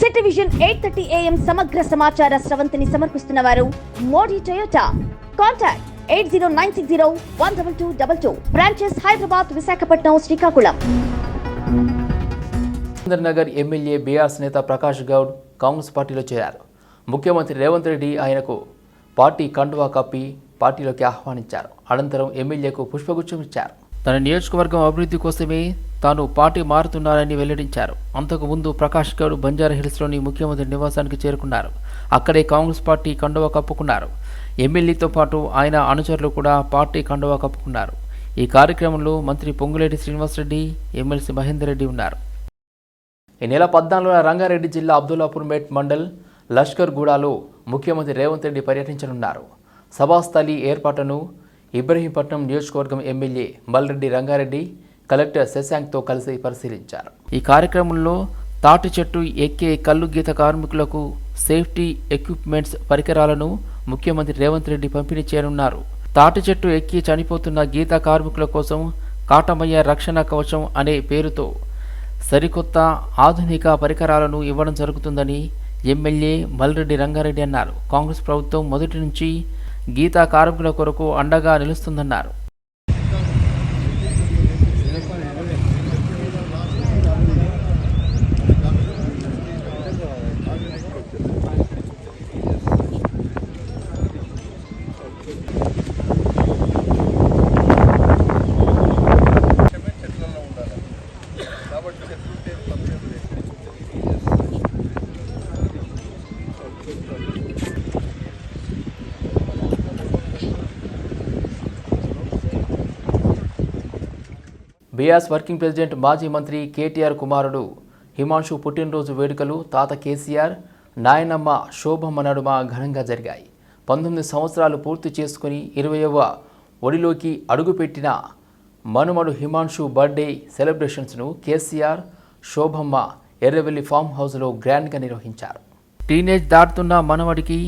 City vision eight thirty A సమగ్ర సమాచార స్రవంతిని సమర్పిస్తున్న వారు Modi Toyota. Contact eight zero nine six zero one double two double two. Branches Hyderabad Visakhapatnam Srikakulam. Nagar MLA BRS నేత ప్రకాష్ గౌడ్ కాంగ్రెస్ పార్టీలో చేరారు. ముఖ్యమంత్రి రేవంత్ రెడ్డి ఆయనకు పార్టీ కండువా కప్పి పార్టీలోకి ఆహ్వానించారు. అనంతరం ఎమ్మెల్యేకు పుష్పగుచ్చం ఇచ్చారు. తన నియోజకవర్గం అభివృద్ధి కోసమే తాను పార్టీ మారుతున్నారని వెల్లడించారు. అంతకుముందు ప్రకాష్ గౌడ్ బంజారా హిల్స్లోని ముఖ్యమంత్రి నివాసానికి చేరుకున్నారు. అక్కడే కాంగ్రెస్ పార్టీ కండువా కప్పుకున్నారు. ఎమ్మెల్యేతో పాటు ఆయన అనుచరులు కూడా పార్టీ కండువా కప్పుకున్నారు. ఈ కార్యక్రమంలో మంత్రి పొంగులేటి శ్రీనివాసరెడ్డి ఎమ్మెల్సీ మహేందర్ రెడ్డి ఉన్నారు. ఈ నెల పద్నాలుగున రంగారెడ్డి జిల్లా అబ్దుల్లాపూర్ మేట్ మండల్ లష్కర్ గూడాలో ముఖ్యమంత్రి రేవంత్ రెడ్డి పర్యటించనున్నారు. సభాస్థలి ఏర్పాటును ఇబ్రహీంపట్నం నియోజకవర్గం ఎమ్మెల్యే మల్రెడ్డి రంగారెడ్డి కలెక్టర్ శశాంక్తో కలిసి పరిశీలించారు. ఈ కార్యక్రమంలో తాటి చెట్టు ఎక్కే కల్లు గీత కార్మికులకు సేఫ్టీ ఎక్విప్మెంట్స్ పరికరాలను ముఖ్యమంత్రి రేవంత్ రెడ్డి పంపిణీ చేయనున్నారు. తాటి చెట్టు ఎక్కి చనిపోతున్న గీత కార్మికుల కోసం కాటమయ్య రక్షణ కవచం అనే పేరుతో సరికొత్త ఆధునిక పరికరాలను ఇవ్వడం జరుగుతుందని ఎమ్మెల్యే మల్రెడ్డి రంగారెడ్డి అన్నారు. కాంగ్రెస్ ప్రభుత్వం మొదటి నుంచి గీతా కార్మికుల కొరకు అండగా నిలుస్తుందన్నారు. బీఆర్ఎస్ వర్కింగ్ ప్రెసిడెంట్ మాజీ మంత్రి కేటీఆర్ కుమారుడు హిమాంశు పుట్టినరోజు వేడుకలు తాత కేసీఆర్ నాయనమ్మ శోభమ్మ నడుమ ఘనంగా జరిగాయి. పంతొమ్మిది సంవత్సరాలు పూర్తి చేసుకుని ఇరవయవ ఒడిలోకి అడుగుపెట్టిన మనుమడు హిమాంశు బర్త్డే సెలబ్రేషన్స్ను కేసీఆర్ శోభమ్మ ఎర్రవెల్లి ఫామ్ హౌస్లో గ్రాండ్గా నిర్వహించారు. టీనేజ్ దాటుతున్న మనవడికి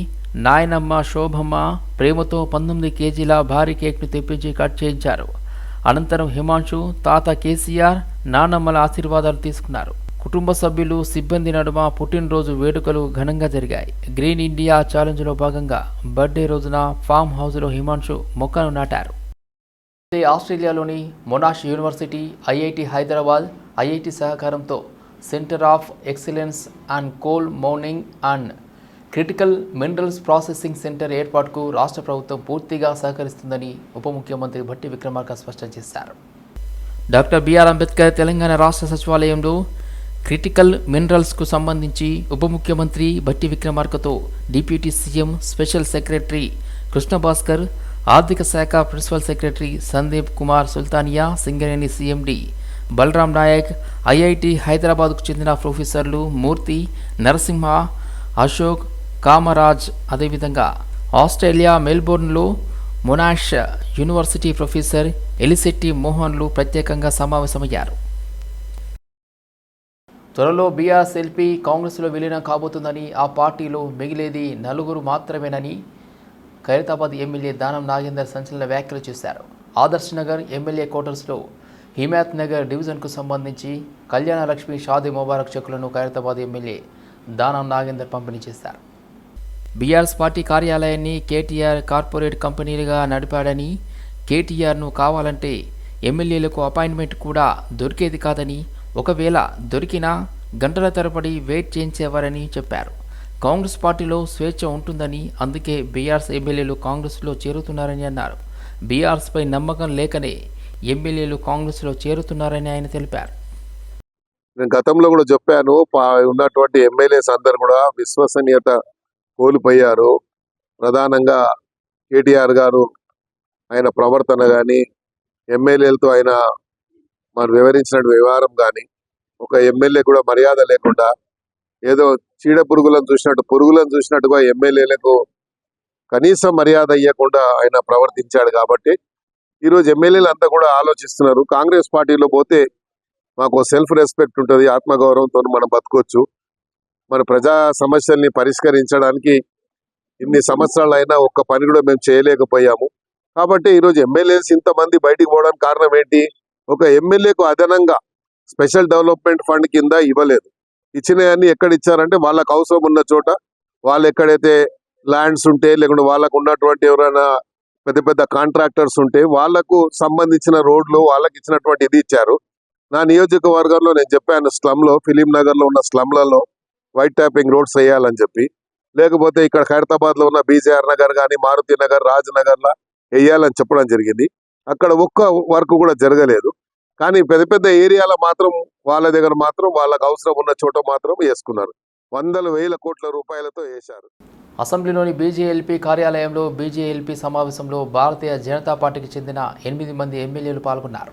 నాయనమ్మ శోభమ్మ ప్రేమతో పంతొమ్మిది కేజీల భారీ కేక్ను తెప్పించి కట్ చేయించారు. అనంతరం హిమాంశు తాత కేసీఆర్ నానమ్మల ఆశీర్వాదాలు తీసుకున్నారు. కుటుంబ సభ్యులు సిబ్బంది నడుమ పుట్టినరోజు వేడుకలు ఘనంగా జరిగాయి. గ్రీన్ ఇండియా ఛాలెంజ్లో భాగంగా బర్త్డే రోజున ఫామ్ హౌస్లో హిమాంశు మొక్కను నాటారు. ఆస్ట్రేలియాలోని Monash university IIT Hyderabad IIT సహకారంతో centre of excellence and coal mining and critical minerals processing centre ఏర్పాటుకు రాష్ట్ర ప్రభుత్వం పూర్తిగా సహకరిస్తుందని ఉప ముఖ్యమంత్రి భట్టి విక్రమార్క స్పష్టం చేశారు. డాక్టర్ బిఆర్ అంబేద్కర్ తెలంగాణ రాష్ట్ర సచివాలయంలో క్రిటికల్ మినరల్స్కు సంబంధించి ఉప ముఖ్యమంత్రి Bhatti విక్రమార్కతో deputy CM special secretary Krishna Bhaskar ఆర్థిక శాఖ principal secretary Sandeep Kumar Sultania Singareni CMD Balaram Naik IIT హైదరాబాద్కు చెందిన ప్రొఫెసర్లు మూర్తి నరసింహ అశోక్ కామరాజ్ అదేవిధంగా ఆస్ట్రేలియా మెల్బోర్న్లో మొనాష్ యూనివర్సిటీ ప్రొఫెసర్ ఎలిసెట్టి మోహన్లు ప్రత్యేకంగా సమావేశమయ్యారు. త్వరలో బీఆర్ఎస్ఎల్పీ కాంగ్రెస్లో విలీనం కాబోతుందని ఆ పార్టీలో మిగిలేది నలుగురు మాత్రమేనని ఖైరతాబాద్ ఎమ్మెల్యే దానం నాగేందర్ సంచలన వ్యాఖ్యలు చేశారు. ఆదర్శ్ నగర్ ఎమ్మెల్యే క్వార్టర్స్లో హిమాయత్ నగర్ డివిజన్కు సంబంధించి కళ్యాణ లక్ష్మి షాదీ ముబారక్ చెక్కులను ఖైరతాబాద్ ఎమ్మెల్యే దానం నాగేందర్ పంపిణీ చేశారు. బీఆర్ఎస్ పార్టీ కార్యాలయాన్ని కేటీఆర్ కార్పొరేట్ కంపెనీలుగా నడిపాడని కేటీఆర్ను కావాలంటే ఎమ్మెల్యేలకు అపాయింట్మెంట్ కూడా దొరికేది కాదని ఒకవేళ దొరికినా గంటల తరబడి వెయిట్ చేయించేవారని చెప్పారు. కాంగ్రెస్ పార్టీలో స్వేచ్ఛ ఉంటుందని అందుకే బీఆర్ఎస్ ఎమ్మెల్యేలు కాంగ్రెస్లో చేరుతున్నారని అన్నారు. బీఆర్ఎస్పై నమ్మకం లేకనే ఎమ్మెల్యేలు కాంగ్రెస్లో చేరుతున్నారని ఆయన తెలిపారు. నేను గతంలో కూడా చెప్పాను ఉన్నటువంటి ఎమ్మెల్యేస్ అందరు కూడా విశ్వసనీయత కోల్పోయారు. ప్రధానంగా కేటీఆర్ గారు ఆయన ప్రవర్తన కానీ ఎమ్మెల్యేలతో ఆయన మనం వివరించిన వ్యవహారం కానీ ఒక ఎమ్మెల్యే కూడా మర్యాద లేకుండా ఏదో చీడ పురుగులను చూసినట్టు పురుగులను చూసినట్టుగా ఎమ్మెల్యేలకు కనీసం మర్యాద ఇవ్వకుండా ఆయన ప్రవర్తించాడు కాబట్టి ఈరోజు ఎమ్మెల్యేలు అంతా కూడా ఆలోచిస్తున్నారు. కాంగ్రెస్ పార్టీలో పోతే మాకు సెల్ఫ్ రెస్పెక్ట్ ఉంటుంది ఆత్మగౌరవంతో మనం బతకొచ్చు. మన ప్రజా సమస్యల్ని పరిష్కరించడానికి ఇన్ని సంవత్సరాలు అయినా ఒక్క పని కూడా మేము చేయలేకపోయాము. కాబట్టి ఈరోజు ఎమ్మెల్యేస్ ఇంతమంది బయటికి పోవడానికి కారణం ఏంటి? ఒక ఎమ్మెల్యేకు అదనంగా స్పెషల్ డెవలప్మెంట్ ఫండ్ కింద ఇవ్వలేదు. ఇచ్చినవన్నీ ఎక్కడ ఇచ్చారంటే వాళ్ళకు అవసరం ఉన్న చోట వాళ్ళు ఎక్కడైతే ల్యాండ్స్ ఉంటే లేకుంటే వాళ్ళకు ఉన్నటువంటి ఎవరైనా పెద్ద పెద్ద కాంట్రాక్టర్స్ ఉంటే వాళ్ళకు సంబంధించిన రోడ్లు వాళ్ళకి ఇచ్చినటువంటి ఇది ఇచ్చారు. నా నియోజకవర్గంలో నేను చెప్పాను స్లమ్లో ఫిలిం నగర్లో ఉన్న స్లమ్లలో వైట్ ట్యాపింగ్ రోడ్స్ వేయాలని చెప్పి. లేకపోతే ఇక్కడ ఖైరతాబాద్లో ఉన్న బీజేఆర్ నగర్ కానీ మారుతి నగర్ రాజ్ లా వేయాలని చెప్పడం జరిగింది. అక్కడ ఒక్క వర్క్ కూడా జరగలేదు. కానీ పెద్ద పెద్ద ఏరియాలో మాత్రం వాళ్ళ దగ్గర మాత్రం వాళ్ళకు అవసరం ఉన్న చోట మాత్రం వేసుకున్నారు. వందల వేల కోట్ల రూపాయలతో వేశారు. అసెంబ్లీలోని బీజేఎల్పీ కార్యాలయంలో బీజేఎల్పీ సమావేశంలో భారతీయ జనతా పార్టీకి చెందిన ఎనిమిది మంది ఎమ్మెల్యేలు పాల్గొన్నారు.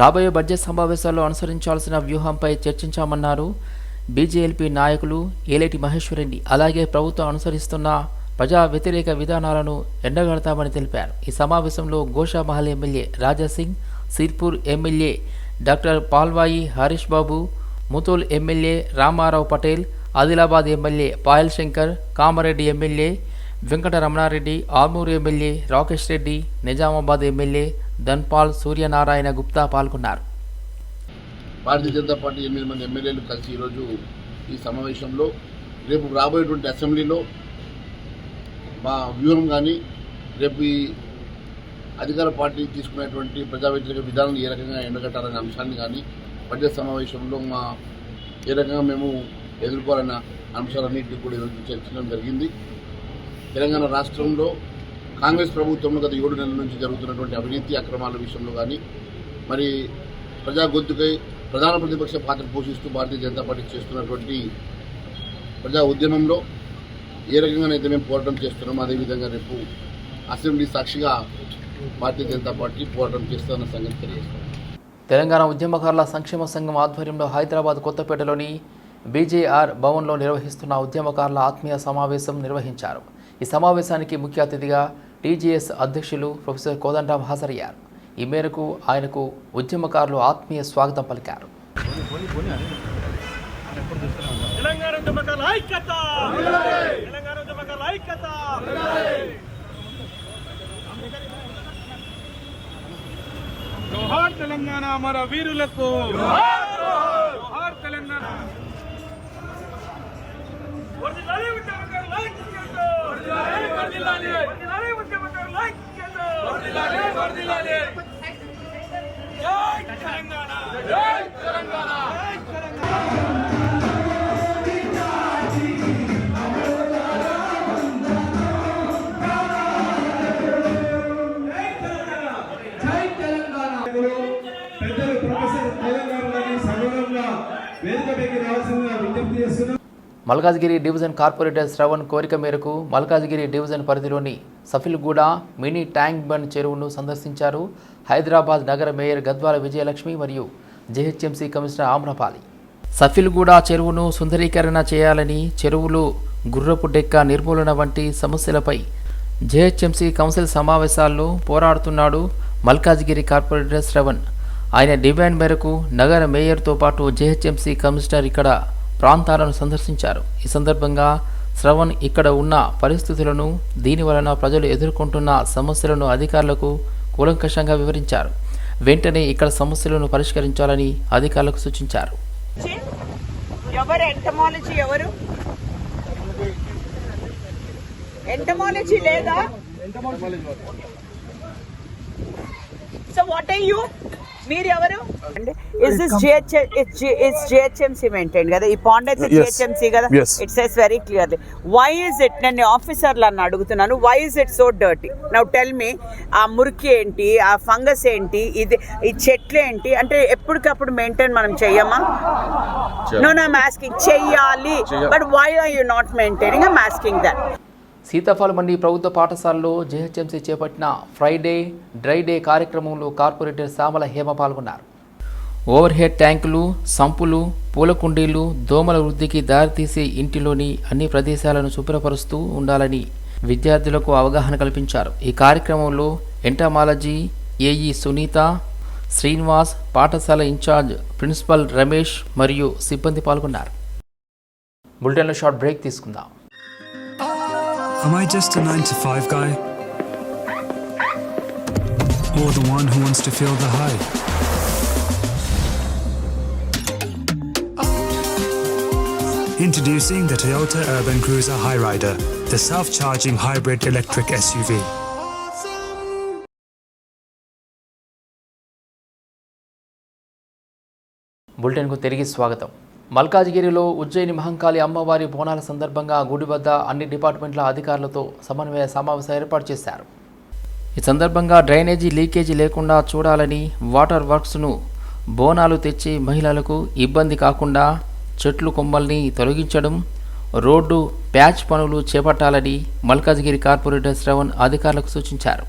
రాబోయే బడ్జెట్ సమావేశాల్లో అనుసరించాల్సిన వ్యూహంపై చర్చించామన్నారు. బీజేఎల్పీ నాయకులు ఏలేటి మహేశ్వరెడ్డి అలాగే ప్రభుత్వం అనుసరిస్తున్న ప్రజా వ్యతిరేక విధానాలను ఎండగడతామని తెలిపారు. ఈ సమావేశంలో Goshamahal MLA Raja Singh Sirpur MLA doctor Palvai Harish Babu Mudhol MLA Rama Rao Patel Adilabad MLA Payal Shankar Kamareddy MLA Venkataramana Reddy Armur MLA Rakesh Reddy Nizamabad MLA Dhanpal Suryanarayana Gupta పాల్గొన్నారు. Bharatiya Janata party ఎనిమిది మంది ఎమ్మెల్యేలు కలిసి ఈరోజు ఈ సమావేశంలో రేపు రాబోయేటువంటి అసెంబ్లీలో మా వ్యూహం కానీ రేపు ఈ అధికార పార్టీ తీసుకునేటువంటి ప్రజా వ్యతిరేక విధానం ఏ రకంగా ఎండగట్టాలనే అంశాన్ని కానీ బడ్జెట్ సమావేశంలో మా ఏ రకంగా మేము ఎదుర్కోవాలన్న అంశాలన్నింటినీ కూడా ఈరోజు చర్చించడం జరిగింది. తెలంగాణ రాష్ట్రంలో కాంగ్రెస్ ప్రభుత్వంలో గత ఏడు నెలల నుంచి జరుగుతున్నటువంటి అవినీతి అక్రమాల విషయంలో కానీ మరి ప్రజా గొంతుకై ప్రధాన ప్రతిపక్ష పాత్ర పోషిస్తూ భారతీయ జనతా పార్టీ చేస్తున్నటువంటి ప్రజా ఉద్యమంలో ఏ రకంగానైతే మేము పోరాటం చేస్తున్నామో అదేవిధంగా రేపు అసెంబ్లీ సాక్షిగా భారతీయ జనతా పార్టీ పోరాటం చేస్తున్న సంగతి తెలియజేస్తాం తెలంగాణ ఉద్యమకారుల సంక్షేమ సంఘం ఆధ్వర్యంలో హైదరాబాద్ కొత్తపేటలోని బీజేఆర్ భవన్లో నిర్వహిస్తున్న ఉద్యమకారుల ఆత్మీయ సమావేశం నిర్వహించారు. ఈ సమావేశానికి ముఖ్య అతిథిగా టీజీఎస్ అధ్యక్షులు ప్రొఫెసర్ కోదండరాం హాజరయ్యారు. ఈ మేరకు ఆయనకు ఉద్యమకారులు ఆత్మీయ స్వాగతం పలికారు. తెలంగాణ తెలంగాణ మన వీరులకు! తెలంగాణ! పెద్దలు ప్రొఫెసర్ సగౌరవంగా వేదికపైకి రావాల్సిందిగా విజ్ఞప్తి చేస్తున్నాం మల్కాజ్గిరి డివిజన్ కార్పొరేటర్ శ్రవణ్ కోరిక మేరకు మల్కాజ్గిరి డివిజన్ పరిధిలోని సఫిల్గూడ మినీ ట్యాంక్ బండ్ చెరువును సందర్శించారు. హైదరాబాద్ నగర మేయర్ గద్వాల విజయలక్ష్మి మరియు జెహెచ్ఎంసీ కమిషనర్ ఆమ్రపాలి. సఫిల్గూడ చెరువును సుందరీకరణ చేయాలని చెరువులు గుర్రపు డెక్క నిర్మూలన వంటి సమస్యలపై జెహెచ్ఎంసీ కౌన్సిల్ సమావేశాల్లో పోరాడుతున్నాడు మల్కాజ్గిరి కార్పొరేటర్ శ్రవణ్. ఆయన డిమాండ్ మేరకు నగర మేయర్తో పాటు జెహెచ్ఎంసీ కమిషనర్ ఇక్కడ ప్రాంతాలను సందర్శించారు. ఈ సందర్భంగా శ్రవణ్ ఇక్కడ ఉన్న పరిస్థితులను దీని వలన ప్రజలు ఎదుర్కొంటున్న సమస్యలను అధికారులకు కూలంకషంగా వివరించారు. వెంటనే ఇక్కడ సమస్యలను పరిష్కరించాలని అధికారులకు సూచించారు. ఎవరు ఎంటమాలజీ ఎవరు? ఎంటమాలజీ లేదా? సో వాట్ యూ మీరు ఎవరు is this it's GHMC maintain కదా? ఈ పాండ్ అయితే జిహెచ్ఎంసీ కదా? It says very clearly why is it నేను ఆఫీసర్లు అన్న అడుగుతున్నాను. Why is it so dirty now tell me ఆ మురికి ఏంటి? ఆ ఫంగస్ ఏంటి? ఇది ఈ చెట్లు ఏంటి? అంటే ఎప్పటికప్పుడు మెయింటైన్ మనం చెయ్యమా? నో నో ఆస్కింగ్ చెయ్యాలి. But why are you not maintaining I'm asking that Seethaphal Mandi ప్రభుత్వ పాఠశాలలో జెహెచ్ఎంసీ చేపట్టిన ఫ్రైడే డ్రై డే కార్యక్రమంలో కార్పొరేటర్ సామల హేమ పాల్గొన్నారు. ఓవర్ హెడ్ ట్యాంకులు సంపులు పూల కుండీలు దోమల వృద్ధికి దారితీసే ఇంటిలోని అన్ని ప్రదేశాలను శుభ్రపరుస్తూ ఉండాలని విద్యార్థులకు అవగాహన కల్పించారు. ఈ కార్యక్రమంలో ఎంటమాలజీ ఏఈ సునీత శ్రీనివాస్ పాఠశాల ఇన్ఛార్జ్ ప్రిన్సిపల్ రమేష్ మరియు సిబ్బంది పాల్గొన్నారు. బులెటిన్లో షార్ట్ బ్రేక్ తీసుకుందాం. Am I just a 9 to 5 guy? Or the one who wants to feel the high? Introducing the Toyota Urban Cruiser Highrider, the self-charging hybrid electric SUV. బులెటిన్కు తిరిగి స్వాగతం మల్కాజ్గిరిలో ఉజ్జయిని మహంకాళి అమ్మవారి బోనాల సందర్భంగా గుడి వద్ద అన్ని డిపార్ట్మెంట్ల అధికారులతో సమన్వయ సమావేశం ఏర్పాటు చేశారు. ఈ సందర్భంగా డ్రైనేజీ లీకేజీ లేకుండా చూడాలని వాటర్ వర్క్స్ను బోనాలు తెచ్చి మహిళలకు ఇబ్బంది కాకుండా చెట్లు కొమ్మల్ని తొలగించడం రోడ్డు ప్యాచ్ పనులు చేపట్టాలని మల్కాజ్గిరి కార్పొరేటర్ శ్రవణ్ అధికారులకు సూచించారు.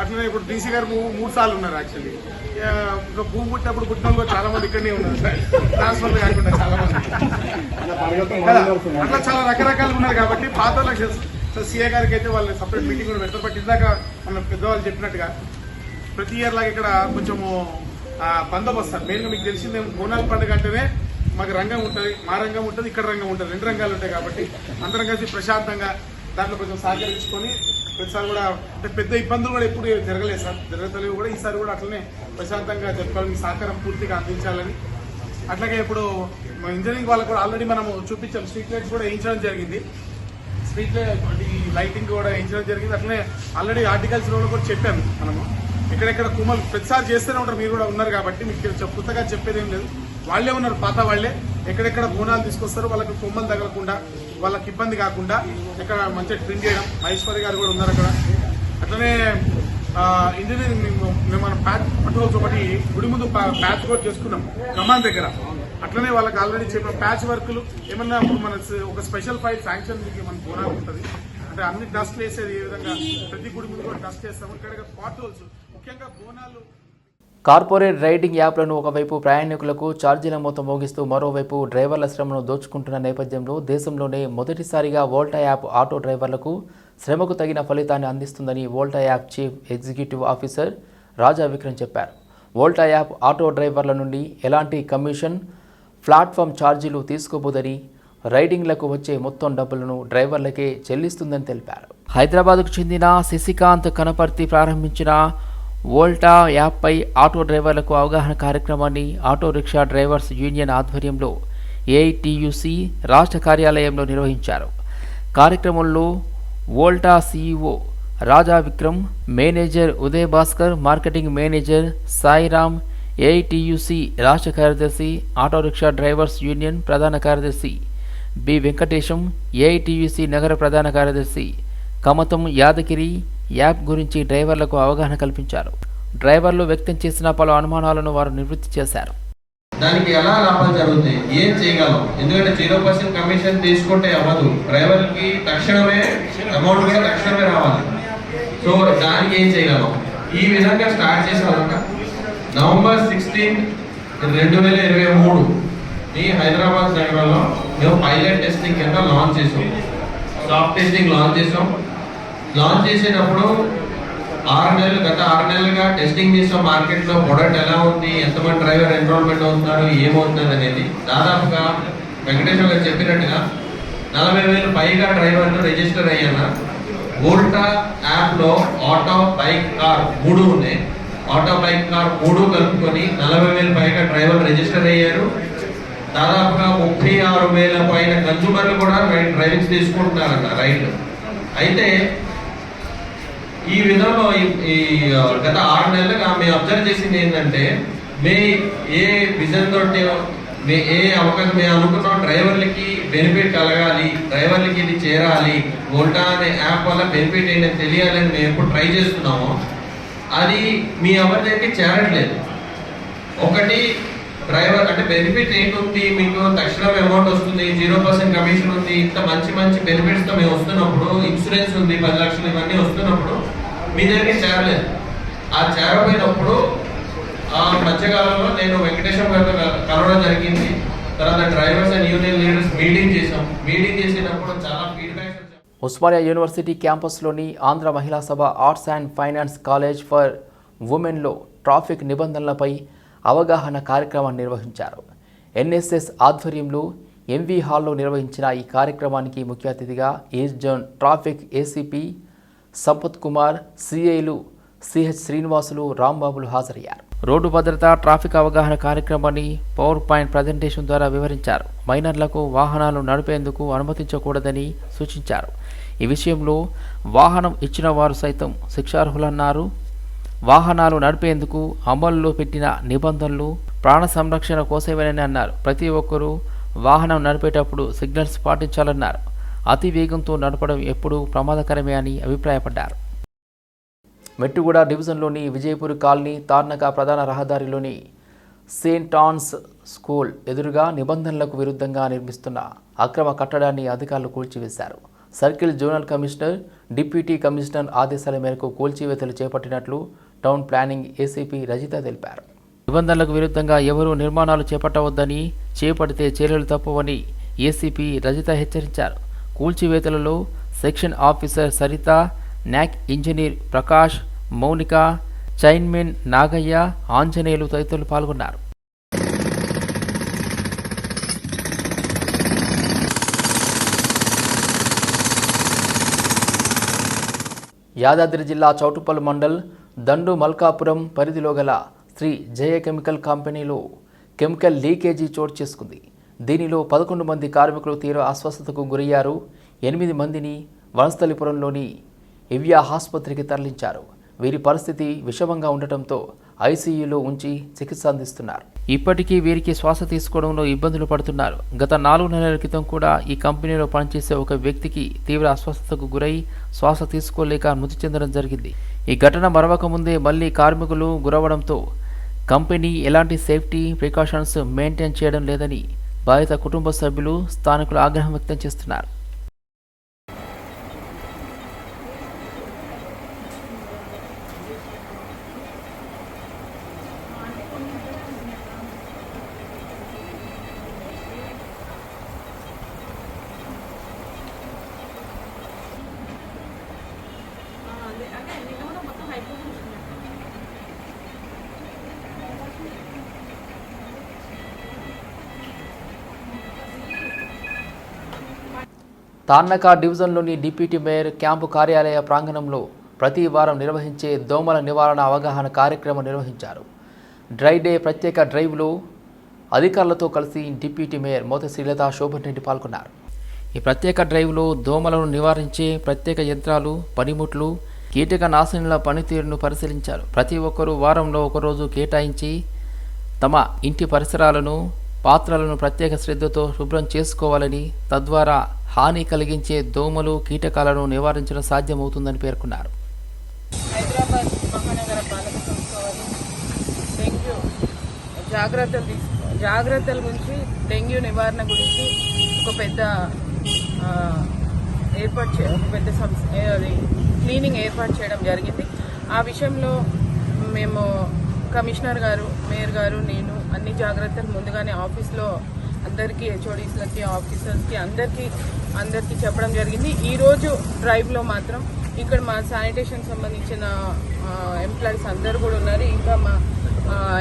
అట్లనే ఇప్పుడు డీసీ గారు మూడు సార్లు ఉన్నారు యాక్చువల్లీ భూమి పుట్టినప్పుడు పుట్టిన వాళ్ళు చాలా మంది ఇక్కడనే ఉన్నారు. ట్రాన్స్ఫర్ కాకుండా చాలా మంది అట్లా చాలా రకరకాలు ఉన్నారు కాబట్టి పాత వాళ్ళకి సీఏ గారికి అయితే వాళ్ళు సపరేట్ మీటింగ్ కూడా పెడతారు. బట్ ఇందాక మన పెద్దవాళ్ళు చెప్పినట్టుగా ప్రతి ఇయర్ లాగా ఇక్కడ కొంచెము ఆ, బందోబస్తు మెయిన్గా మీకు తెలిసిందే బోనాల పండుగ అంటేనే మాకు రంగం ఉంటుంది మా రంగం ఉంటుంది ఇక్కడ రంగం ఉంటుంది. రెండు రంగాలు ఉంటాయి కాబట్టి అందరం కలిసి ప్రశాంతంగా దాంట్లో కొంచెం సహకరించుకొని ప్రతిసారి కూడా అంటే పెద్ద ఇబ్బందులు కూడా ఎప్పుడు జరగలేదు సార్. జరగలేవు కూడా. ఈసారి కూడా అట్లనే ప్రశాంతంగా జరపాలని సహకారం పూర్తిగా అందించాలని. అట్లాగే ఇప్పుడు ఇంజనీరింగ్ వాళ్ళకు కూడా ఆల్రెడీ మనము చూపించాం. స్ట్రీట్ లైట్స్ కూడా వేయించడం జరిగింది. స్ట్రీట్ ఈ లైటింగ్ కూడా వేయించడం జరిగింది. అట్లనే ఆల్రెడీ ఆర్టికల్స్లో కూడా చెప్పాము మనము. ఎక్కడెక్కడ కుమ్మలు ప్రతిసారి చేస్తూనే ఉంటారు. మీరు కూడా ఉన్నారు కాబట్టి మీకు కొత్తగా చెప్పేది ఏం లేదు. వాళ్ళే ఉన్నారు. పాత వాళ్ళే. ఎక్కడెక్కడ బోనాలు తీసుకొస్తారు వాళ్ళకి కొమ్మలు తగలకుండా వాళ్ళకి ఇబ్బంది కాకుండా ఇక్కడ మంచిగా ట్రిమ్ చేయడం. మహేశ్వరి గారు కూడా ఉన్నారు అక్కడ. అట్లనే ఇంజనీరింగ్ మేము మన ప్యాచ్ పట్టుకోవచ్చు ఒకటి గుడి ముందు ప్యాచ్ వర్క్ చేసుకున్నాం. కమాన్ దగ్గర. అట్లనే వాళ్ళకి ఆల్రెడీ చెప్పిన ప్యాచ్ వర్క్లు. ఏమన్నా ఇప్పుడు మన ఒక స్పెషల్ ఫైల్ శాంక్షన్ మీకు మన బోనాలు ఉంటుంది. అంటే అన్ని డస్ట్ వేసేది ఏ విధంగా? ప్రతి గుడి ముందు కూడా డస్ట్ వేస్తాము. ఇక్కడ స్పాట్ హోల్స్ ముఖ్యంగా బోనాలు కార్పొరేట్ రైడింగ్ యాప్లను ఒకవైపు ప్రయాణికులకు ఛార్జీల మొత్తం మోగిస్తూ మరోవైపు డ్రైవర్ల శ్రమను దోచుకుంటున్న నేపథ్యంలో దేశంలోనే మొదటిసారిగా వోల్టా యాప్ ఆటో డ్రైవర్లకు శ్రమకు తగిన ఫలితాన్ని అందిస్తుందని Volta app chief executive officer Raja Vikram చెప్పారు. వోల్టా యాప్ ఆటో డ్రైవర్ల నుండి ఎలాంటి కమిషన్ ప్లాట్ఫామ్ ఛార్జీలు తీసుకోబోదని రైడింగ్లకు వచ్చే మొత్తం డబ్బులను డ్రైవర్లకే చెల్లిస్తుందని తెలిపారు. హైదరాబాద్కు చెందిన శశికాంత్ కనపర్తి ప్రారంభించిన వోల్టా యాప్పై ఆటో డ్రైవర్లకు అవగాహన కార్యక్రమాన్ని ఆటో రిక్షా డ్రైవర్స్ యూనియన్ ఆధ్వర్యంలో ఏఐటియుసి రాష్ట్ర కార్యాలయంలో నిర్వహించారు. కార్యక్రమంలో Volta CEO Raja Vikram manager Uday Bhaskar marketing manager Sairam AITUC రాష్ట్ర కార్యదర్శి ఆటో రిక్షా డ్రైవర్స్ యూనియన్ ప్రధాన కార్యదర్శి బి వెంకటేశం ఏఐటియుసి నగర ప్రధాన కార్యదర్శి కమతం యాదగిరి యాప్ గురించి డ్రైవర్లకు అవగాహన కల్పించారు. డ్రైవర్లు వ్యక్తం చేసిన పలు అనుమానాలను వారు నివృత్తి చేశారు. దానికి ఎలా లాభాలు జరుగుతాయి? ఏం చేయగలం? ఎందుకంటే జీరో పర్సెంట్ కమిషన్ తీసుకుంటే అవ్వదు. డ్రైవర్కి తక్షణమే అమౌంట్ కూడా తక్షణమే రావాలి. సో దానికి ఏం చేయగలం? ఈ విధంగా స్టార్ట్ చేసాక నవంబర్ సిక్స్టీన్ రెండు వేల ఇరవై మూడు. ఈ హైదరాబాద్ నగరంలో మేము పైలట్ టెస్టింగ్ కింద లాంచ్ చేసాం సాఫ్ట్ టెస్టింగ్ లాంచ్ చేసాం లాంచ్ చేసేటప్పుడు ఆరు నెలలు గత ఆరు నెలలుగా టెస్టింగ్ చేసిన మార్కెట్లో ప్రొడక్ట్ ఎలా ఉంది ఎంతమంది డ్రైవర్ ఎన్రోల్మెంట్ అవుతున్నారు ఏమవుతున్నది అనేది దాదాపుగా వెంకటేశ్వర గారు చెప్పినట్టుగా నలభై వేలు పైగా డ్రైవర్లు రిజిస్టర్ అయ్యాన ఓల్టా యాప్లో ఆటో బైక్ కార్ మూడు ఉన్నాయి. ఆటో బైక్ కార్ మూడు కలుపుకొని నలభై వేలు పైగా డ్రైవర్లు రిజిస్టర్ అయ్యారు. దాదాపుగా ముప్పై ఆరు వేల పైన కన్సూమర్లు కూడా డ్రైవింగ్స్ తీసుకుంటున్నారన్న రైట్ అయితే ఈ విధంలో ఈ- గత ఆరు నెలలుగా మేము అబ్జర్వ్ చేసింది ఏంటంటే మే ఏ విజన్ తోటి మే ఏ అవకాశం మేము అనుకున్నాం డ్రైవర్లకి బెనిఫిట్ కలగాలి డ్రైవర్లకి ఇది చేరాలి వోల్టా అనే యాప్ వల్ల బెనిఫిట్ ఏంటని తెలియాలని మేము ఎప్పుడు ట్రై చేస్తున్నామో అది మీ ఎవరి చేరట్లేదు. ఒకటి డ్రైవర్ అంటే బెనిఫిట్ ఏంటుంది మీకు తక్షణం అమౌంట్ వస్తుంది జీరో పర్సెంట్ కమిషన్ ఉంది ఇంత మంచి మంచి బెనిఫిట్స్తో మేము వస్తున్నప్పుడు ఇన్సూరెన్స్ ఉంది పది లక్షలు ఇవన్నీ వస్తున్నప్పుడు మీ దగ్గరికి చేరలేదు. ఆ చేరపోయినప్పుడు ఆ మధ్యకాలంలో నేను వెంకటేశ్వర గారితో కలవడం జరిగింది. తర్వాత drivers and union leaders meeting చేసాం మీటింగ్ చేసినప్పుడు చాలా feedback Osmania university క్యాంపస్లోని Andhra Mahila Sabha arts and finance college for ఉమెన్లో traffic నిబంధనలపై అవగాహన కార్యక్రమాన్ని నిర్వహించారు. ఎన్ఎస్ఎస్ ఆధ్వర్యంలో ఎంవీ హాల్లో నిర్వహించిన ఈ కార్యక్రమానికి ముఖ్య అతిథిగా east zone traffic ACP Sampath Kumar సిఐలు CH Srinivasulu రాంబాబులు హాజరయ్యారు. రోడ్డు భద్రత ట్రాఫిక్ అవగాహన కార్యక్రమాన్ని పవర్ పాయింట్ ప్రజెంటేషన్ ద్వారా వివరించారు. మైనర్లకు వాహనాలు నడిపేందుకు అనుమతించకూడదని సూచించారు. ఈ విషయంలో వాహనం ఇచ్చిన వారు సైతం శిక్షార్హులన్నారు. వాహనాలు నడిపేందుకు అమల్లో పెట్టిన నిబంధనలు ప్రాణ సంరక్షణ కోసమేనని అన్నారు. ప్రతి ఒక్కరూ వాహనం నడిపేటప్పుడు సిగ్నల్స్ పాటించాలన్నారు. అతి వేగంతో నడపడం ఎప్పుడూ ప్రమాదకరమే అని అభిప్రాయపడ్డారు. మెట్టుగూడ డివిజన్లోని విజయపూర్ కాలనీ తార్నక ప్రధాన రహదారిలోని సెయింట్ ఆన్స్ స్కూల్ ఎదురుగా నిబంధనలకు విరుద్ధంగా నిర్మిస్తున్న అక్రమ కట్టడాన్ని అధికారులు కూల్చివేశారు. Circle zonal commissioner deputy commissioner ఆదేశాల మేరకు కూల్చివేతలు చేపట్టినట్లు టౌన్ ప్లానింగ్ ఏసీపీ రజిత తెలిపారు. నిబంధనలకు విరుద్ధంగా ఎవరూ నిర్మాణాలు చేపట్టవద్దని చేపడితే చర్యలు తప్పవని ఏసీపీ రజిత హెచ్చరించారు. కూల్చివేతలలో సెక్షన్ ఆఫీసర్ సరిత నాక్ ఇంజనీర్ ప్రకాష్ మౌనిక చైన్మెన్ నాగయ్య ఆంజనేయులు తదితరులు పాల్గొన్నారు. యాదాద్రి జిల్లా చౌటుపల్లి మండల్ దండు మల్కాపురం పరిధిలో గల శ్రీ జయ కెమికల్ కంపెనీలో కెమికల్ లీకేజీ చోటు చేసుకుంది. దీనిలో పదకొండు మంది కార్మికులు తీవ్ర అస్వస్థతకు గురయ్యారు. ఎనిమిది మందిని వనస్థలిపురంలోని ఇవ్యా ఆసుపత్రికి తరలించారు. వీరి పరిస్థితి విషమంగా ఉండటంతో ఐసీయూలో ఉంచి చికిత్స అందిస్తున్నారు. ఇప్పటికీ వీరికి శ్వాస తీసుకోవడంలో ఇబ్బందులు పడుతున్నారు. గత నాలుగు నెలల క్రితం కూడా ఈ కంపెనీలో పనిచేసే ఒక వ్యక్తికి తీవ్ర అస్వస్థతకు గురై శ్వాస తీసుకోలేక మృతి చెందడం జరిగింది. ఈ ఘటన మరవక ముందే మళ్ళీ కార్మికులు గురవడంతో కంపెనీ ఎలాంటి సేఫ్టీ ప్రికాషన్స్ మెయింటైన్ చేయడం లేదని బాధిత కుటుంబ సభ్యులు స్థానికులు ఆగ్రహం వ్యక్తం చేస్తున్నారు. తాన్నక డివిజన్లోని డిప్యూటీ మేయర్ క్యాంపు కార్యాలయ ప్రాంగణంలో ప్రతి వారం నిర్వహించే దోమల నివారణ అవగాహన కార్యక్రమం నిర్వహించారు. డ్రై డే ప్రత్యేక డ్రైవ్లో అధికారులతో కలిసి డిప్యూటీ మేయర్ మోత శ్రీలత శోభన్ రెడ్డి పాల్గొన్నారు. ఈ ప్రత్యేక డ్రైవ్లో దోమలను నివారించే ప్రత్యేక యంత్రాలు పనిముట్లు కీటక నాశనుల పనితీరును పరిశీలించారు. ప్రతి ఒక్కరూ వారంలో ఒకరోజు కేటాయించి తమ ఇంటి పరిసరాలను పాత్రలను ప్రత్యేక శ్రద్ధతో శుభ్రం చేసుకోవాలని తద్వారా హాని కలిగించే దోమలు కీటకాలను నివారించడం సాధ్యమవుతుందని పేర్కొన్నారు. హైదరాబాద్ మహానగర పాలక సంస్థ వారు డెంగ్యూ జాగ్రత్తలు తీసుకో జాగ్రత్తల గురించి డెంగ్యూ నివారణ గురించి ఒక పెద్ద ఏర్పాటు చే ఒక పెద్ద సంస్థ అది క్లీనింగ్ ఏర్పాటు చేయడం జరిగింది. ఆ విషయంలో మేము కమిషనర్ గారు మేయర్ గారు నేను అన్ని జాగ్రత్తలు ముందుగానే ఆఫీస్లో అందరికీ హెచ్ఓడీస్లకి ఆఫీసర్స్కి అందరికీ అందరికీ చెప్పడం జరిగింది. ఈరోజు డ్రైవ్లో మాత్రం ఇక్కడ మా శానిటేషన్ సంబంధించిన ఎంప్లాయీస్ అందరు కూడా ఉన్నారు. ఇంకా మా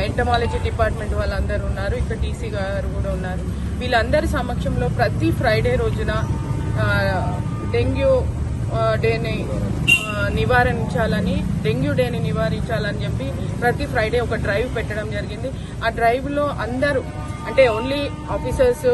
ఎంటమాలజీ డిపార్ట్మెంట్ వాళ్ళందరూ ఉన్నారు. ఇక్కడ టీసీ గారు కూడా ఉన్నారు. వీళ్ళందరి సమక్షంలో ప్రతి ఫ్రైడే రోజున డెంగ్యూ డేని నివారించాలని డెంగ్యూ డేని నివారించాలని చెప్పి ప్రతి ఫ్రైడే ఒక డ్రైవ్ పెట్టడం జరిగింది. ఆ డ్రైవ్లో అందరూ అంటే ఓన్లీ ఆఫీసర్స్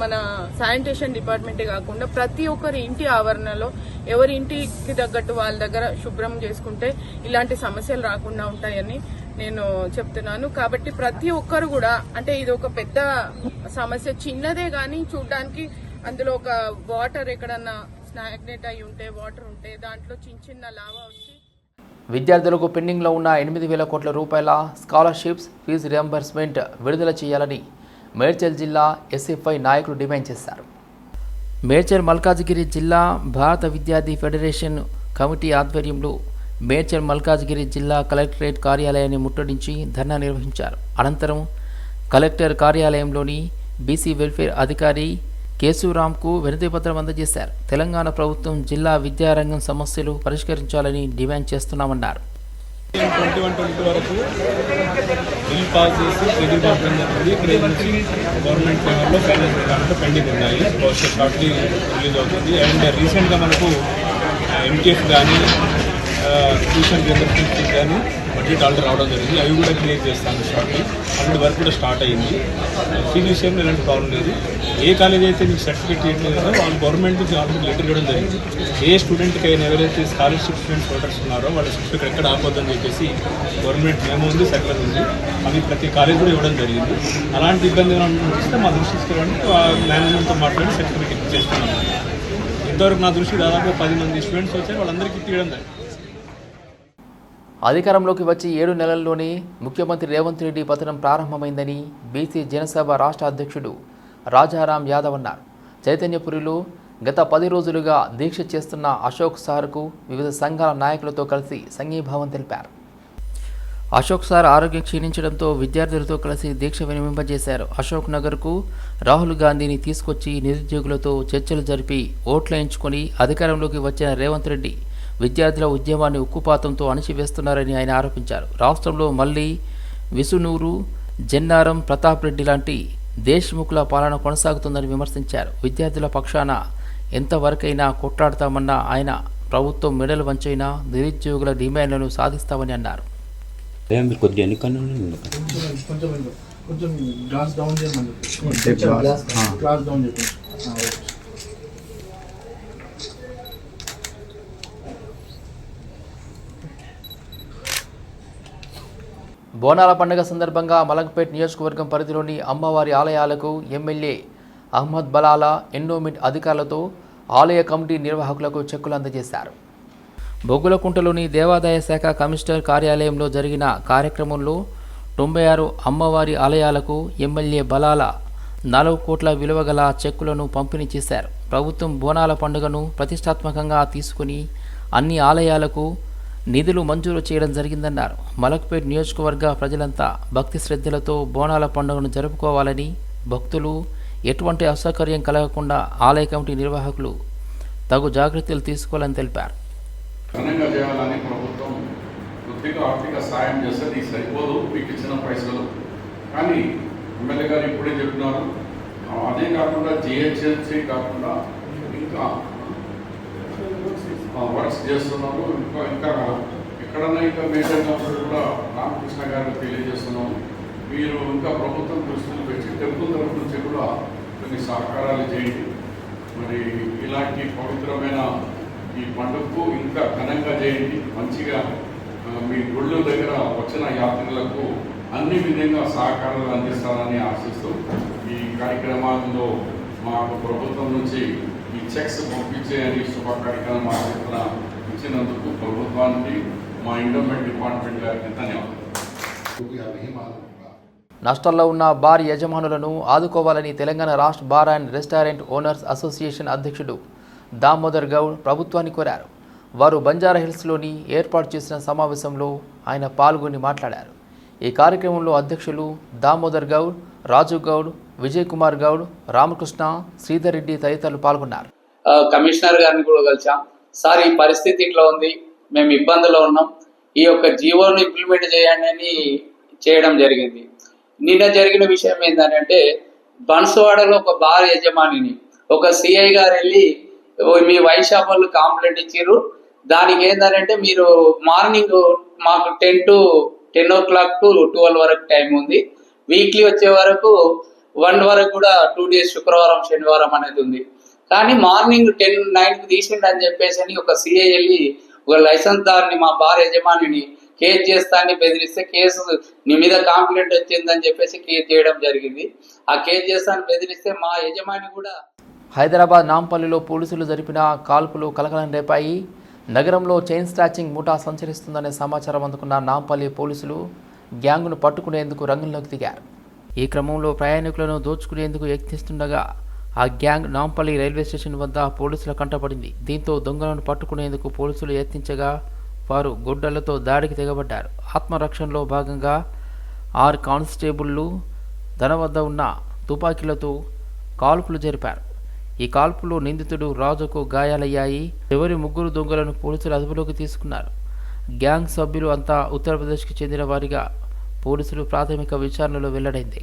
మన శానిటేషన్ డిపార్ట్మెంటే కాకుండా ప్రతి ఒక్కరి ఇంటి ఆవరణలో ఎవరి ఇంటికి తగ్గట్టు వాళ్ళ దగ్గర శుభ్రం చేసుకుంటే ఇలాంటి సమస్యలు రాకుండా ఉంటాయని నేను చెప్తున్నాను. కాబట్టి ప్రతి ఒక్కరు కూడా అంటే ఇది ఒక పెద్ద సమస్య చిన్నదే కానీ చూడడానికి అందులో ఒక వాటర్ ఎక్కడన్నా స్నాగ్నెట్ అయి ఉంటే వాటర్ ఉంటే దాంట్లో చిన్న చిన్న లావా వచ్చి విద్యార్థులకు పెండింగ్లో ఉన్న ఎనిమిది వేల కోట్ల రూపాయల స్కాలర్షిప్స్ ఫీజు రియంబర్స్మెంట్ విడుదల చేయాలని మేడ్చల్ జిల్లా ఎస్ఎఫ్ఐ నాయకులు డిమాండ్ చేశారు. మేడ్చల్ మల్కాజ్గిరి జిల్లా భారత విద్యార్థి ఫెడరేషన్ కమిటీ ఆధ్వర్యంలో మేడ్చల్ మల్కాజ్గిరి జిల్లా కలెక్టరేట్ కార్యాలయాన్ని ముట్టడించి ధర్నా నిర్వహించారు. అనంతరం కలెక్టర్ కార్యాలయంలోని బీసీ వెల్ఫేర్ అధికారి కేశవరామ్కు వినతిపత్రం అందజేశారు. తెలంగాణ ప్రభుత్వం జిల్లా విద్యారంగం సమస్యలు పరిష్కరించాలని డిమాండ్ చేస్తున్నామన్నారు. ట్వంటీ వన్ ట్వంటీ వరకు బిల్ పాస్ చేసి షెడ్యూల్ పంపడం జరిగింది. ఇక్కడ నుంచి గవర్నమెంట్ లెవెల్లో ఫైనాన్స్ దాంట్లో పెండింగ్ ఉన్నాయి. షార్ట్లీ రిలీజ్ అవుతుంది. అండ్ రీసెంట్గా మనకు ఎంటీఎఫ్ కానీ ట్యూషన్ రియంబర్స్మెంట్ కానీ బడ్జెట్ ఆల్రెడీ రావడం జరిగింది. అవి కూడా క్లియర్ చేస్తాను షార్ట్లీ. ఆల్రెడీ వర్క్ కూడా స్టార్ట్ అయ్యింది ఫీజు విషయంలో ఎలాంటి ప్రాబ్లం లేదు. ఏ కాలేజ్ అయితే మీకు సర్టిఫికేట్ చేయట్లేదు కదా వాళ్ళు గవర్నమెంట్ ఆల్రెడీ లెటర్ ఇవ్వడం జరిగింది. ఏ స్టూడెంట్కి అయినా ఎవరైతే స్కాలర్షిప్ స్టూడెంట్స్ ఓటర్స్ ఉన్నారో వాళ్ళ సర్టిఫికేట్ ఎక్కడ ఆపొద్దని చెప్పేసి గవర్నమెంట్ మేము ఉంది సర్కులర్ ఉంది. అవి ప్రతి కాలేజ్ కూడా ఇవ్వడం జరిగింది. అలాంటి ఇబ్బంది ఏమైనా మా దృష్టి తీసుకురండి. మేనేజ్మెంట్తో మాట్లాడి సర్టిఫికేట్ ఇచ్చేస్తున్నాం ఇంతవరకు నా దృష్టి దాదాపు పది మంది స్టూడెంట్స్ వచ్చారు. వాళ్ళందరికీ తీయడం జరిగింది. అధికారంలోకి వచ్చి ఏడు నెలల్లోనే ముఖ్యమంత్రి రేవంత్ రెడ్డి పతనం ప్రారంభమైందని బీసీ జనసభ రాష్ట్ర అధ్యక్షుడు రాజారాం యాదవ్ అన్నారు. చైతన్యపురిలో గత పది రోజులుగా దీక్ష చేస్తున్న అశోక్ సార్కు వివిధ సంఘాల నాయకులతో కలిసి సంఘీభావం తెలిపారు. అశోక్ సార్ ఆరోగ్యం క్షీణించడంతో విద్యార్థులతో కలిసి దీక్ష వినిపింపజేశారు అశోక్ నగర్కు రాహుల్ గాంధీని తీసుకొచ్చి నిరుద్యోగులతో చర్చలు జరిపి ఓట్లేయించుకొని అధికారంలోకి వచ్చిన రేవంత్ రెడ్డి విద్యార్థుల ఉద్యమాన్ని ఉక్కుపాతంతో అణిచివేస్తున్నారని ఆయన ఆరోపించారు. రాష్ట్రంలో మళ్ళీ విసునూరు జన్నారం ప్రతాప్ రెడ్డి లాంటి దేశ్ముఖుల పాలన కొనసాగుతుందని విమర్శించారు. విద్యార్థుల పక్షాన ఎంతవరకైనా కొట్లాడతామన్న ఆయన ప్రభుత్వం మెడలు వంచైనా నిరుద్యోగుల డిమాండ్లను సాధిస్తామని అన్నారు. కొంచెం కొంచెం గ్లాస్ డౌన్ చేయమని గ్లాస్ డౌన్ చెప్పండి బోనాల పండుగ సందర్భంగా మలంపేట్ నియోజకవర్గం పరిధిలోని అమ్మవారి ఆలయాలకు ఎమ్మెల్యే అహ్మద్ బలాల ఎండోమెంట్ అధికారులతో ఆలయ కమిటీ నిర్వాహకులకు చెక్కులు అందజేశారు. బొగ్గులకుంటలోని దేవాదాయ శాఖ కమిషనర్ కార్యాలయంలో జరిగిన కార్యక్రమంలో తొంభై ఆరు అమ్మవారి ఆలయాలకు ఎమ్మెల్యే బలాల నాలుగు కోట్ల విలువ గల చెక్కులను పంపిణీ చేశారు. ప్రభుత్వం బోనాల పండుగను ప్రతిష్టాత్మకంగా తీసుకుని అన్ని ఆలయాలకు నిధులు మంజూరు చేయడం జరిగిందన్నారు. మలక్పేట్ నియోజకవర్గ ప్రజలంతా భక్తి శ్రద్ధలతో బోనాల పండుగను జరుపుకోవాలని భక్తులు ఎటువంటి అసౌకర్యం కలగకుండా ఆలయ కమిటీ నిర్వాహకులు తగు జాగ్రత్తలు తీసుకోవాలని తెలిపారు. ఆర్థిక సాయం చేస్తే నీకు సరిపోదు మీకు ఇచ్చిన పైసలు. కానీ ఎమ్మెల్యే గారు ఇప్పుడే చెప్పినారు. అదే కాకుండా జిహెచ్ఎంసీ కాకుండా ఇంకా వర్క్స్ చేస్తున్నాము ఇంకా ఇంకా ఎక్కడన్నా ఇంకా మేజర్ కూడా రామకృష్ణ గారికి తెలియజేస్తున్నాము. మీరు ఇంకా ప్రభుత్వం దృష్టిలో పెట్టి టెంపుల్ తరఫు నుంచి కూడా కొన్ని సహకారాలు చేయండి. మరి ఇలాంటి పవిత్రమైన ఈ పండుగకు ఇంకా ఘనంగా చేయండి. మంచిగా మీ గుళ్ళు దగ్గర వచ్చిన యాత్రికులకు అన్ని విధంగా సహకారాలు అందిస్తారని ఆశిస్తూ ఈ కార్యక్రమాల్లో మాకు ప్రభుత్వం నుంచి చెక్స్ పంపించే అని శుభ కార్యక్రమం ఇచ్చినందుకు ప్రభుత్వానికి మా ఎండోమెంట్ డిపార్ట్మెంట్ గారికి ధన్యవాదాలు. నష్టాల్లో ఉన్న బార్ యజమానులను ఆదుకోవాలని తెలంగాణ రాష్ట్ర bar and restaurant owners association అధ్యక్షుడు దామోదర్ గౌడ్ ప్రభుత్వాన్ని కోరారు. వారు బంజారా హిల్స్లోని ఏర్పాటు చేసిన సమావేశంలో ఆయన పాల్గొని మాట్లాడారు. ఈ కార్యక్రమంలో అధ్యక్షులు దామోదర్ గౌడ్ రాజు గౌడ్ విజయ్ కుమార్ గౌడ్ రామకృష్ణ శ్రీధర్ రెడ్డి తదితరులు పాల్గొన్నారు. కమిషనర్ గారిని కూడా కలిసాం. సార్ ఈ పరిస్థితి ఇట్లా ఉంది. మేము ఇబ్బందులో ఉన్నాం. ఈ యొక్క జీవోను ఇంప్లిమెంట్ చేయండి అని చేయడం జరిగింది. నిన్న జరిగిన విషయం ఏంటంటే బన్స్వాడలో ఒక బార్ యజమానిని ఒక సిఐ గారు వెళ్ళి మీ వైన్ షాప్ వాళ్ళు కాంప్లైంట్ ఇచ్చారు దానికి ఏంటంటే మీరు మార్నింగ్ మాకు ten to ten o'clock to twelve వరకు టైం ఉంది. వీక్లీ వచ్చే వరకు వన్ వరకు కూడా టూ డేస్ శుక్రవారం శనివారం అనేది ఉంది. కానీ మార్నింగ్ టెన్ నైన్ తీసిండు అని చెప్పేసి అని ఒక సిఐ వెళ్ళి ఒక లైసెన్స్ దారిని మా బార్ యజమానిని కేసు చేస్తా అని బెదిరిస్తే కేసు నీ మీద కాంప్లైంట్ వచ్చిందని చెప్పేసి కేసు చేయడం జరిగింది. ఆ కేసు చేస్తాను బెదిరిస్తే మా యజమాని కూడా హైదరాబాద్ నాంపల్లిలో పోలీసులు జరిపిన కాల్పులు కలకలం రేపాయి. నగరంలో చైన్ స్టాచింగ్ ముఠా సంచరిస్తుందనే సమాచారం అందుకున్న నాంపల్లి పోలీసులు గ్యాంగును పట్టుకునేందుకు రంగంలోకి దిగారు. ఈ క్రమంలో ప్రయాణికులను దోచుకునేందుకు యత్నిస్తుండగా ఆ గ్యాంగ్ నాంపల్లి రైల్వే స్టేషన్ వద్ద పోలీసుల కంటపడింది. దీంతో దొంగలను పట్టుకునేందుకు పోలీసులు యత్నించగా వారు గుడ్డలతో దాడికి తెగబడ్డారు. ఆత్మరక్షణలో భాగంగా ఆరు కానిస్టేబుళ్ళు ధన వద్ద ఉన్న తుపాకీలతో కాల్పులు జరిపారు. ఈ కాల్పులో నిందితుడు రాజుకు గాయాలయ్యాయి. చివరి ముగ్గురు దొంగలను పోలీసులు అదుపులోకి తీసుకున్నారు. గ్యాంగ్ సభ్యులు అంతా ఉత్తరప్రదేశ్కి చెందిన వారిగా పోలీసులు ప్రాథమిక విచారణలో వెల్లడైంది.